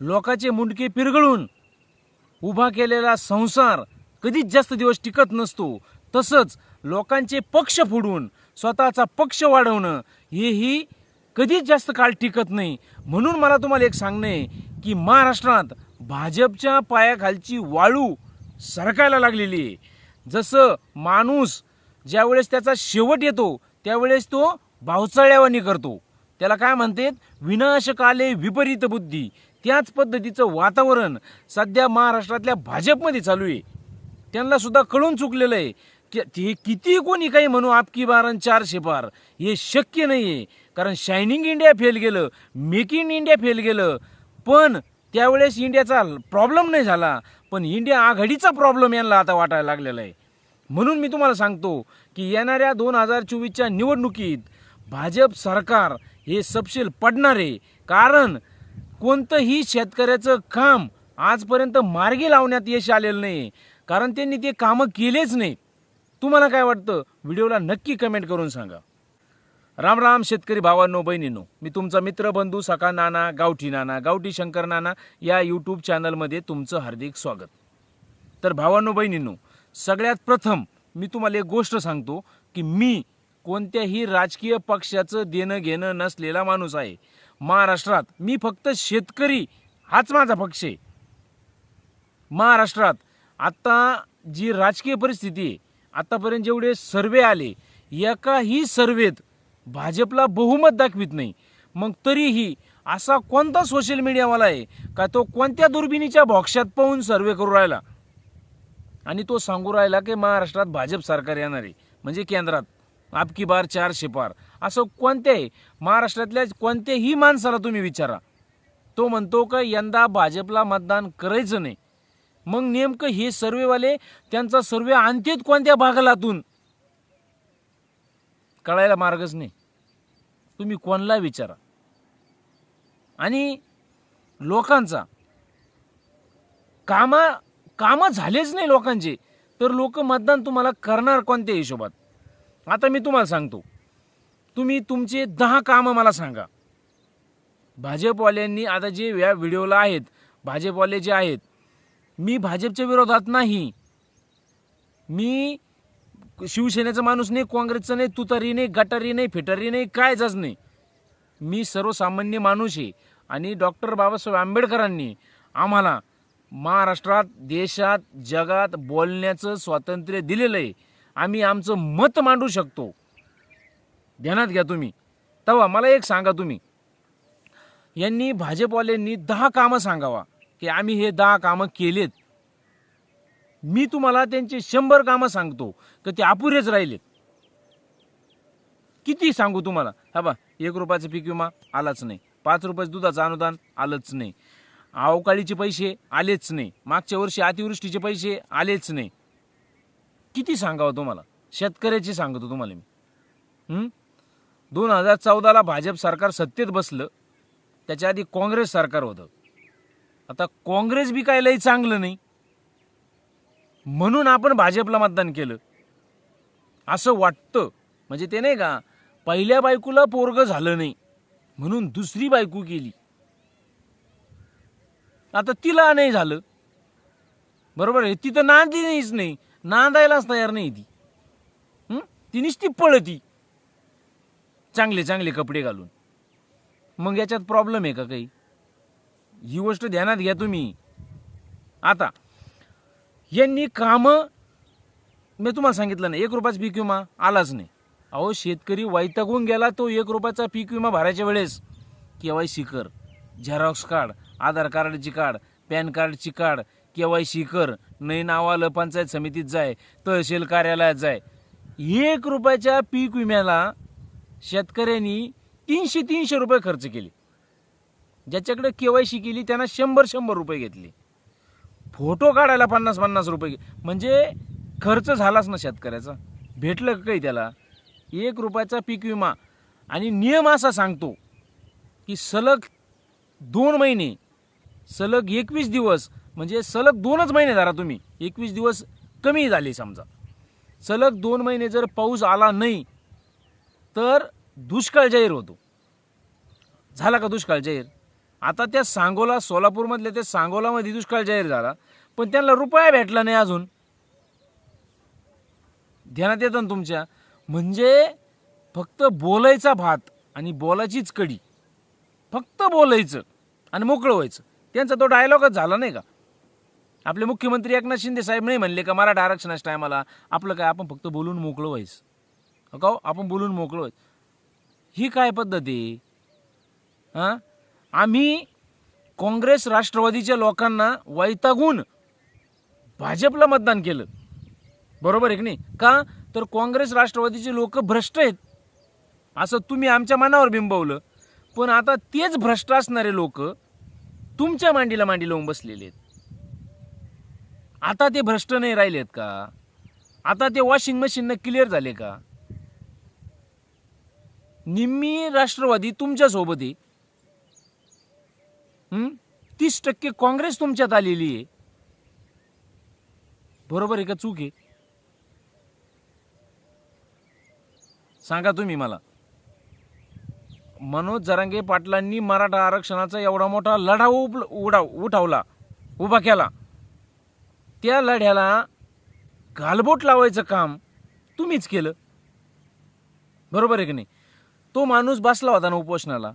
लोकाचे मुंडके पिरगळून उभा केलेला संसार कधीच जास्त दिवस टिकत नसतो. तसंच लोकांचे पक्ष फोडून स्वतःचा पक्ष वाढवणं हेही कधीच जास्त काळ टिकत नाही. म्हणून मला तुम्हाला एक सांगणं आहे की महाराष्ट्रात भाजपच्या पायाखालची वाळू सरकायला लागलेली आहे. जसं माणूस ज्यावेळेस त्याचा शेवट येतो त्यावेळेस तो भावचळ्यावानी करतो. त्याला काय म्हणतात? विनाशकाले विपरीत बुद्धी. त्याच पद्धतीचं वातावरण सध्या महाराष्ट्रातल्या भाजपमध्ये चालू आहे. त्यांना सुद्धा कळून चुकलेलं आहे. की ते किती कोणी काही म्हणू आपकी बार आणि चारशे पार. हे शक्य नाही आहे कारण शायनिंग इंडिया फेल गेलं मेक इन इंडिया फेल गेलं. पण त्यावेळेस इंडियाचा प्रॉब्लेम नाही झाला. पण इंडिया आघाडीचा प्रॉब्लेम यांना आता वाटायला लागलेला आहे. म्हणून मी तुम्हाला सांगतो की येणाऱ्या दोन हजार चोवीसच्या निवडणुकीत भाजप सरकार हे सपशील पडणार आहे. कारण कोणतंही शेतकऱ्याचं काम आजपर्यंत मार्गी लावण्यात यश आलेलं नाही कारण त्यांनी ते कामं केलेच नाही. तुम्हाला काय वाटतं? व्हिडिओला नक्की कमेंट करून सांगा. राम राम शेतकरी भावांनो बहिणींनो. मी तुमचा मित्र बंधू सखा नाना गावठी नाना गावठी शंकर नाना या यूट्यूब चॅनलमध्ये तुमचं हार्दिक स्वागत. तर भावांनो बहिणींनो सगळ्यात प्रथम मी तुम्हाला एक गोष्ट सांगतो की मी कोणत्याही राजकीय पक्षाचं देणं घेणं नसलेला माणूस आहे. महाराष्ट्रात मी फक्त शेतकरी हाच माझा पक्ष आहे. महाराष्ट्रात आत्ता जी राजकीय परिस्थिती आहे आत्तापर्यंत जेवढे सर्वे आले एकाही सर्वेत भाजपला बहुमत दाखवित नाही. मग तरीही असा कोणता सोशल मीडियावाला आहे का तो कोणत्या दुर्बिणीच्या बॉक्सात पाहून सर्वे करू राहिला? आणि तो सांगू राहिला की महाराष्ट्रात भाजप सरकार येणार आहे म्हणजे केंद्रात. आपकी बार चारशे पार असं कोणत्याही महाराष्ट्रातल्या कोणत्याही माणसाला तुम्ही विचारा. तो म्हणतो का यंदा भाजपला मतदान करायचं नाही. मग नेमकं हे सर्वेवाले त्यांचा सर्वे आणतेत कोणत्या भागालातून? कळायला मार्गच नाही. तुम्ही कोणला विचारा? आणि लोकांचा कामा कामं झालेच नाही लोकांचे तर लोक मतदान तुम्हाला करणार कोणत्या हिशोबात? आता मी तुम्हाला सांगतो. तुम्ही तुमचे दहा कामं मला सांगा. भाजपवाल्यांनी आता जे या व्हिडिओला आहेत भाजपवाले जे आहेत मी भाजपच्या विरोधात नाही. मी शिवसेनेचा माणूस नाही काँग्रेसचा नाही तुतारी नाही गटारी नाही फिटारी नाही कायच नाही. मी सर्वसामान्य माणूस आहे आणि डॉक्टर बाबासाहेब आंबेडकरांनी आम्हाला महाराष्ट्रात देशात जगात बोलण्याचं स्वातंत्र्य दिलेलं आहे. आम्ही आमचं मत मांडू शकतो. ध्यानात घ्या तुम्ही. तेव्हा मला एक सांगा तुम्ही. यांनी भाजपवाल्यांनी दहा कामं सांगावा की आम्ही हे दहा कामं केलेत. मी तुम्हाला त्यांचे शंभर कामं सांगतो तर ते अपुरेच राहिलेत. किती सांगू तुम्हाला? हा बा एक रुपयाचा पीक विमा आलाच नाही. पाच रुपयाचं दुधाचं अनुदान आलंच नाही. अवकाळीचे पैसे आलेच नाही. मागच्या वर्षी अतिवृष्टीचे पैसे आलेच नाही. किती सांगावं तुम्हाला? शेतकऱ्याची सांगतो तुम्हाला मी. दोन हजार चौदाला भाजप सरकार सत्तेत बसलं. त्याच्या आधी काँग्रेस सरकार होतं. आता काँग्रेस बी काय लई चांगलं नाही. म्हणून आपण भाजपला मतदान केलं. असं वाटतं. म्हणजे ते नाही का पहिल्या बायकोला पोरग झालं नाही. म्हणून दुसरी बायको केली. आता तिला नाही झालं. बरोबर आहे? ती तर नांदी नाहीच नाही. नांदायलाच तयार नाही ती. हं? ती नुसती पळती. चांगले चांगले कपडे घालून. मग याच्यात प्रॉब्लेम आहे का काही? ही गोष्ट ध्यानात घ्या तुम्ही. आता यांनी कामं मी तुम्हाला सांगितलं नाही एक रुपयाचा पीक विमा आलाच नाही. अहो शेतकरी वैतागून गेला तो एक रुपयाचा पीक विमा भरायच्या वेळेस. के वाय सी कर. झेरॉक्स काढ आधार कार्डची काढ पॅन कार्डची काढ के वाय सी कर. नाही नावालं पंचायत समितीत जाय तहसील कार्यालयात जाय. एक रुपयाच्या पीक विम्याला शेतकऱ्यांनी तीनशे तीनशे रुपये खर्च केले. ज्याच्याकडे के वाय सी केली त्यांना शंभर शंभर रुपये घेतले. फोटो काढायला पन्नास पन्नास रुपये म्हणजे खर्च झालाच ना शेतकऱ्याचा. भेटलं काही त्याला? एक रुपयाचा पीक विमा. आणि नियम असा सांगतो की सलग दोन महिने सलग एकवीस दिवस म्हणजे सलग दोनच महिने धरा तुम्ही. एकवीस दिवस कमी झाले समजा. सलग दोन महिने जर पाऊस आला नाही तर दुष्काळ जाहीर होतो. झाला का दुष्काळ जाहीर? आता त्या सांगोला सोलापूरमधल्या त्या सांगोलामध्ये दुष्काळ जाहीर झाला पण त्यांना रुपया भेटला नाही अजून. ध्यानात येतं ना तुमच्या? म्हणजे फक्त बोलायचा भात आणि बोलायचीच कडी. फक्त बोलायचं आणि मोकळं व्हायचं. त्यांचा तो डायलॉगच झाला नाही का? आपले मुख्यमंत्री एकनाथ शिंदे साहेब नाही म्हणले का मराठा आरक्षणाच्या टायमाला आपलं काय आपण फक्त बोलून मोकळं व्हायचं. हो का हो? आपण बोलून मोकळं व्हायचं. ही काय पद्धती हां? आम्ही काँग्रेस राष्ट्रवादीच्या लोकांना वैतागून भाजपला मतदान केलं. बरोबर आहे की नाही? का? तर काँग्रेस राष्ट्रवादीचे लोक भ्रष्ट आहेत. असं तुम्ही आमच्या मनावर बिंबवलं. पण आता तेच भ्रष्ट असणारे लोक तुमच्या मांडीला मांडी लावून बसलेले आहेत. आता ते भ्रष्ट नाही राहिलेत का? आता ते वॉशिंग मशीननं क्लिअर झाले का? निम्मी राष्ट्रवादी तुमच्यासोबत आहे. तीस टक्के काँग्रेस तुमच्यात आलेली आहे. बरोबर आहे का चूक आहे? सांगा तुम्ही मला. मनोज जरांगे पाटलांनी मराठा आरक्षणाचा एवढा मोठा लढा उब उडा उठावला उभा केला. त्या लढ्याला गालबोट लावायचं काम तुम्हीच केलं. बरोबर आहे की नाही? तो माणूस बसला होता ना उपोषणाला.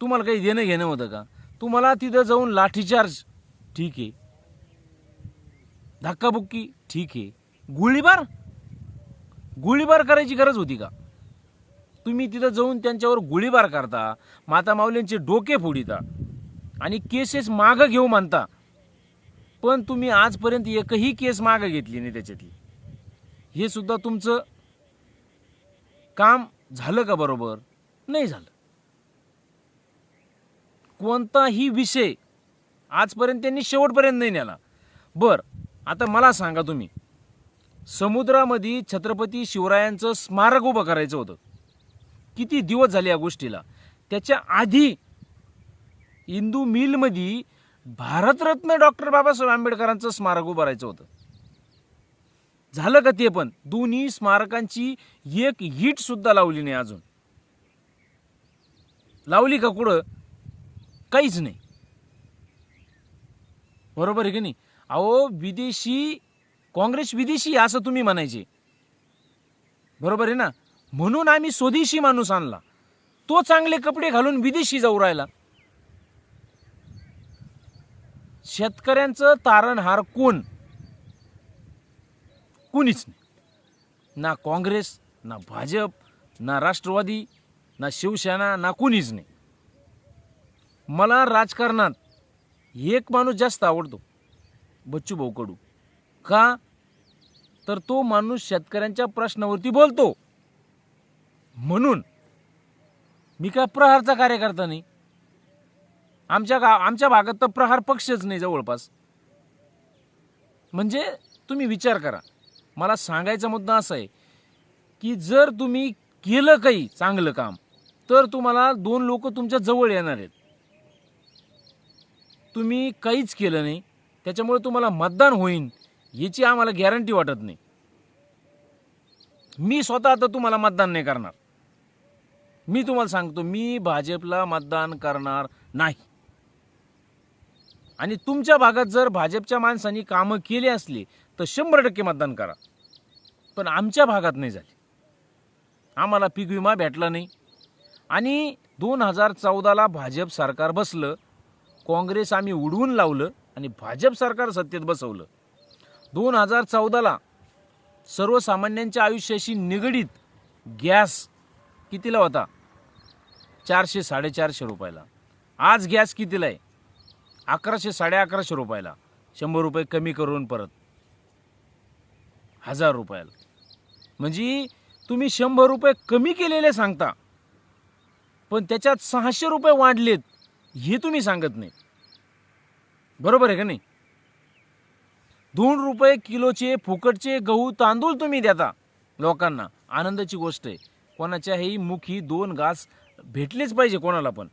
तुम्हाला काही देणं घेणं होतं का? तुम्हाला तिथं जाऊन लाठीचार्ज ठीक आहे. धक्काबुक्की. ठीक आहे. गोळीबार? गोळीबार करायची गरज होती का? तुम्ही तिथं जाऊन त्यांच्यावर गोळीबार करता माता माऊलींचे डोके फोडिता आणि केसेस मागं घेऊ मानता पण तुम्ही आजपर्यंत एकही केस मागं घेतली नाही त्याच्यातली. हे सुद्धा तुमचं काम झालं का बरोबर? नाही झालं. कोणताही विषय आजपर्यंत त्यांनी शेवटपर्यंत नाही नेला. बर आता मला सांगा तुम्ही. समुद्रामध्ये छत्रपती शिवरायांचं स्मारक उभं करायचं होतं. किती दिवस झाले या गोष्टीला? त्याच्या आधी इंदू मिलमध्ये भारतरत्न डॉक्टर बाबासाहेब आंबेडकरांचं स्मारक उभारायचं होतं. झालं का ते पण? दोन्ही स्मारकांची एक हीट सुद्धा लावली नाही अजून. लावली का कुठं? काहीच नाही. बरोबर आहे की नाही? अहो विदेशी काँग्रेस विदेशी असं तुम्ही म्हणायचे. बरोबर आहे ना? म्हणून आम्ही स्वदेशी माणूस आणला. तो चांगले कपडे घालून विदेशी जाऊ राहिला. शेतकऱ्यांचं तारणहार कोण? कुणीच नाही. ना काँग्रेस ना भाजप ना राष्ट्रवादी ना शिवसेना ना कुणीच नाही. मला राजकारणात एक माणूस जास्त आवडतो बच्चू भाऊ कडू का? तर तो माणूस शेतकऱ्यांच्या प्रश्नावरती बोलतो. म्हणून मी काय प्रहारचा कार्यकर्ता नाही. आमच्या गा आमच्या भागात तर प्रहार पक्षच नाही जवळपास. म्हणजे तुम्ही विचार करा. मला सांगायचा मुद्दा असा आहे की जर तुम्ही केलं काही चांगलं काम तर तुम्हाला दोन लोक तुमच्या जवळ येणार आहेत. तुम्ही काहीच केलं नाही त्याच्यामुळे तुम्हाला मतदान होईन याची आम्हाला गॅरंटी वाटत नाही. मी स्वतः आता तुम्हाला मतदान नाही करणार. मी तुम्हाला सांगतो मी भाजपला मतदान करणार नाही. आणि तुमच्या भागात जर भाजपच्या माणसांनी कामं केली असली तर शंभर टक्के मतदान करा. पण आमच्या भागात नाही झाली. आम्हाला पीक विमा भेटला नाही. आणि दोन हजार चौदाला भाजप सरकार बसलं काँग्रेस आम्ही उडवून लावलं आणि भाजप सरकार सत्तेत बसवलं. दोन हजार चौदाला सर्वसामान्यांच्या आयुष्याशी निगडीत गॅस कितीला होता? चारशे साडेचारशे रुपयाला. आज गॅस कितीला आहे? अकराशे साडे अकराशे रुपयाला. शंभर रुपये कमी करून परत. हजार रुपयाला. म्हणजे तुम्ही शंभर रुपये कमी केलेले सांगता. पण त्याच्यात सहाशे रुपये वाढलेत हे तुम्ही सांगत नाही. बरोबर आहे का नाही? दोन रुपये किलोचे फुकटचे गहू तांदूळ तुम्ही देता लोकांना. आनंदाची गोष्ट आहे. कोणाच्याही मुखी दोन घास भेटलेच पाहिजे कोणाला पण.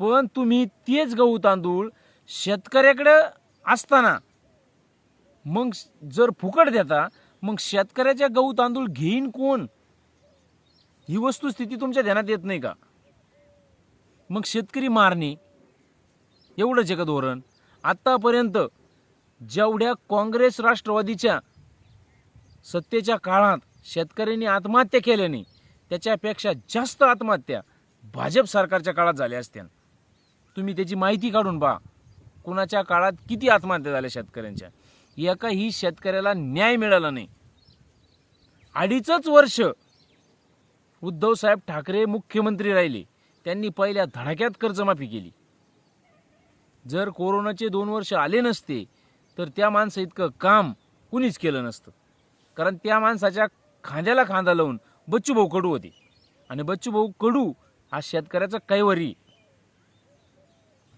पण तुम्ही तेच गहू तांदूळ शेतकऱ्याकडं असताना मग जर फुकट देता मग शेतकऱ्याच्या गहू तांदूळ घेईन कोण? ही वस्तुस्थिती तुमच्या ध्यानात येत नाही का? मग शेतकरी मारणे एवढंच आहे का धोरण. आत्तापर्यंत जेवढ्या काँग्रेस राष्ट्रवादीच्या सत्तेच्या काळात शेतकऱ्यांनी आत्महत्या केल्याने त्याच्यापेक्षा जास्त आत्महत्या भाजप सरकारच्या काळात झाल्या असत्या तुम्ही त्याची माहिती काढून पहा. कुणाच्या काळात किती आत्महत्या झाल्या शेतकऱ्यांच्या? एकाही शेतकऱ्याला न्याय मिळाला नाही. अडीचच वर्ष उद्धवसाहेब ठाकरे मुख्यमंत्री राहिले. त्यांनी पहिल्या धडाक्यात कर्जमाफी केली. जर कोरोनाचे दोन वर्ष आले नसते तर त्या माणसं इतकं काम कुणीच केलं नसतं. कारण त्या माणसाच्या खांद्याला खांदा लावून बच्चूभाऊ कडू होते. आणि बच्चूभाऊ कडू हा शेतकऱ्याचा कैवरी.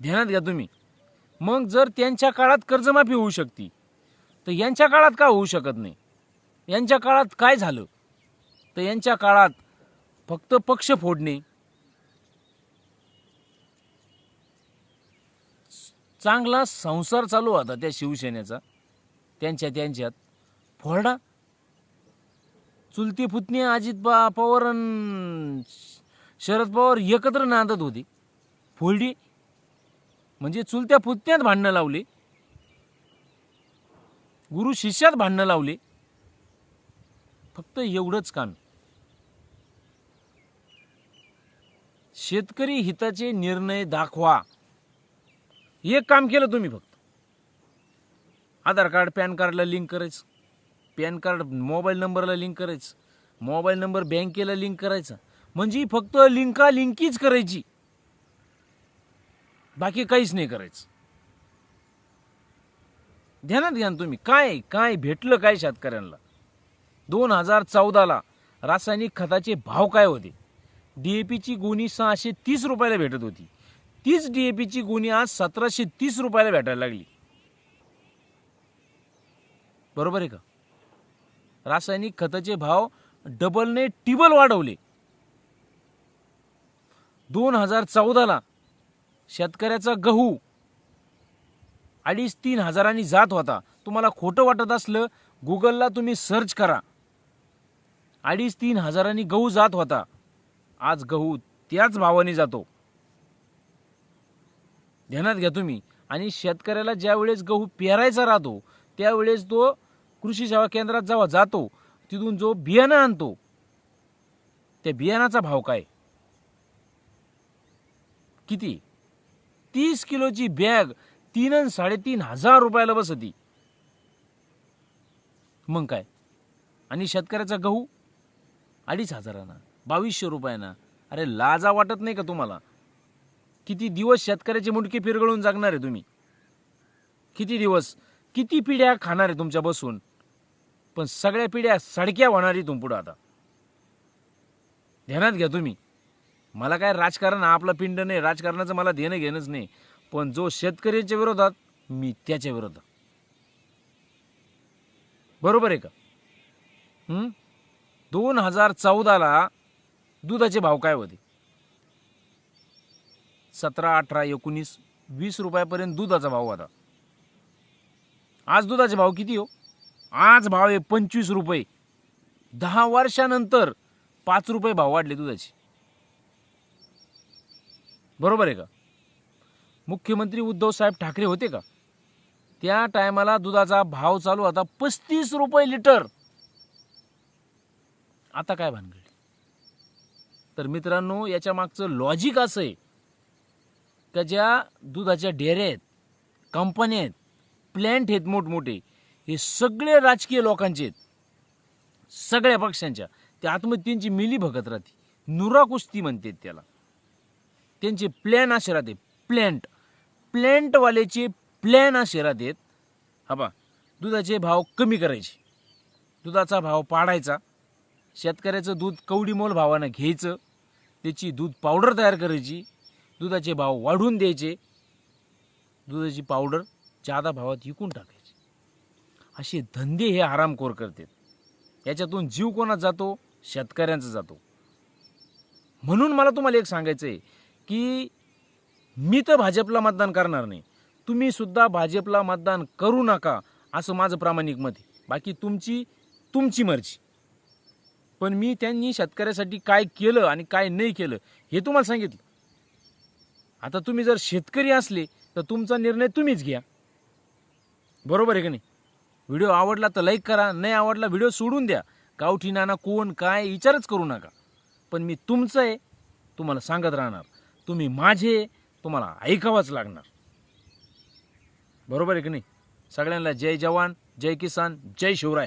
ध्यानात घ्या तुम्ही. मग जर त्यांच्या काळात कर्जमाफी होऊ शकते तर यांच्या काळात का होऊ शकत नाही? यांच्या काळात काय झालं? तर यांच्या काळात फक्त पक्ष फोडणे. चांगला संसार चालू होता त्या शिवसेनेचा. त्यांच्या त्यांच्यात फोरडा चुलती पुतणी अजित बा पवार शरद पवार एकत्र नांदत होते. फोडली. म्हणजे चुलत्या पुतण्यात भांडणं लावले. गुरु शिष्यात भांडणं लावले. फक्त एवढंच काम. शेतकरी हिताचे निर्णय दाखवा. एक काम केलं तुम्ही फक्त. आधार कार्ड पॅन कार्डला लिंक करायचं. पॅन कार्ड मोबाईल नंबरला लिंक करायचं. मोबाईल नंबर बँकेला लिंक करायचा. म्हणजे फक्त लिंका लिंकीच करायची. बाकी काहीच नाही करायचं. ध्यानात घ्या ना तुम्ही काय काय भेटलं काय शेतकऱ्यांना? दोन हजार चौदाला रासायनिक खताचे भाव काय होते? डी ए पीची गोणी सहाशे तीस रुपयाला भेटत होती. तीच डीएपीची गोणी आज सतराशे तीस रुपयाला भेटायला लागली. बरोबर आहे का? रासायनिक खताचे भाव डबलने टिबल वाढवले. दोन हजार चौदाला शेतकऱ्याचा गहू अडीच तीन हजारांनी जात होता. तुम्हाला खोटं वाटत असलं गुगलला तुम्ही सर्च करा. अडीच तीन हजारांनी गहू जात होता. आज गहू त्याच भावाने जातो. ध्यानात घ्या तुम्ही. आणि शेतकऱ्याला ज्यावेळेस गहू पेरायचा राहतो त्यावेळेस तो कृषी सेवा केंद्रात जेव्हा जातो तिथून जो बियाणं आणतो त्या बियाणाचा भाव काय? किती? तीस किलोची बॅग तीन आणि साडेतीन हजार रुपयाला बसती. मग काय? आणि शेतकऱ्याचा गहू? अडीच हजारांना? बावीसशे रुपयाना? अरे लाजा वाटत नाही का तुम्हाला? किती दिवस शेतकऱ्याचे मुंडके फिरगळून जगणार आहे तुम्ही? किती दिवस? किती पिढ्या खाणार आहे तुमच्या बसून? पण सगळ्या पिढ्या सडक्या होणार तुम पुढं आता. ध्यानात घ्या तुम्ही. मला काय राजकारण हा आपला पिंड नाही राजकारणाचं मला देणं घेणंच नाही. पण जो शेतकऱ्याच्या विरोधात मी त्याच्या विरोधात. बरोबर आहे का? दोन हजार चौदाला दुधाचे भाव काय होते? सतरा अठरा एकोणीस वीस रुपयापर्यंत दुधाचा भाव होता. आज दुधाचे भाव किती हो? आज भाव आहे पंचवीस रुपये. दहा वर्षानंतर पाच रुपये भाव वाढले दुधाचे. बरोबर आहे का? मुख्यमंत्री उद्धव साहेब ठाकरे होते का? त्या टायमाला दुधाचा भाव चालू होता पस्तीस रुपये लिटर. आता काय भानगड? तर मित्रांनो याच्या मागचं लॉजिक असं आहे का ज्या दुधाच्या डेऱ्या आहेत कंपन्या आहेत प्लॅन्ट आहेत मोठमोठे हे सगळे राजकीय लोकांचे आहेत. सगळ्या पक्षांच्या. त्या आत्महत्येची मिली भगत राहते. नुरा कुस्ती म्हणतात त्याला. त्यांचे प्लॅन असे राहते. प्लॅन्ट प्लॅन्टवाल्याचे प्लॅन असे राहतात हा बा दुधाचे भाव कमी करायचे. दुधाचा भाव पाडायचा. शेतकऱ्याचं दूध कवडीमोल भावानं घ्यायचं. त्याची दूध पावडर तयार करायची. दुधाचे भाव वाढवून द्यायचे. दुधाची पावडर जादा भावात विकून टाकायची. असे धंदे हे आरामखोर करतात. याच्यातून जीव कोणाचा जातो? शेतकऱ्यांचा जातो. म्हणून मला तुम्हाला एक सांगायचं आहे की मी तर भाजपला मतदान करणार नाही. तुम्हीसुद्धा भाजपला मतदान करू नका असं माझं प्रामाणिक मत आहे. बाकी तुमची तुमची मर्जी. पण मी त्यांनी शेतकऱ्यासाठी काय केलं आणि काय नाही केलं हे तुम्हाला सांगितलं. आता तुम्ही जर शेतकरी असले तर तुमचा निर्णय तुम्हीच घ्या. बरोबर आहे का नाही? व्हिडिओ आवडला तर लाईक करा नाही आवडला व्हिडिओ सोडून द्या. गावठी नाना कोण काय विचारच करू नका. पण मी तुमचं आहे तुम्हाला सांगत राहणार. तुम्ही माझे तुम्हाला ऐकावंच लागणार. बरोबर आहे की नाही? सगळ्यांना जय जवान जय किसान जय शिवराय.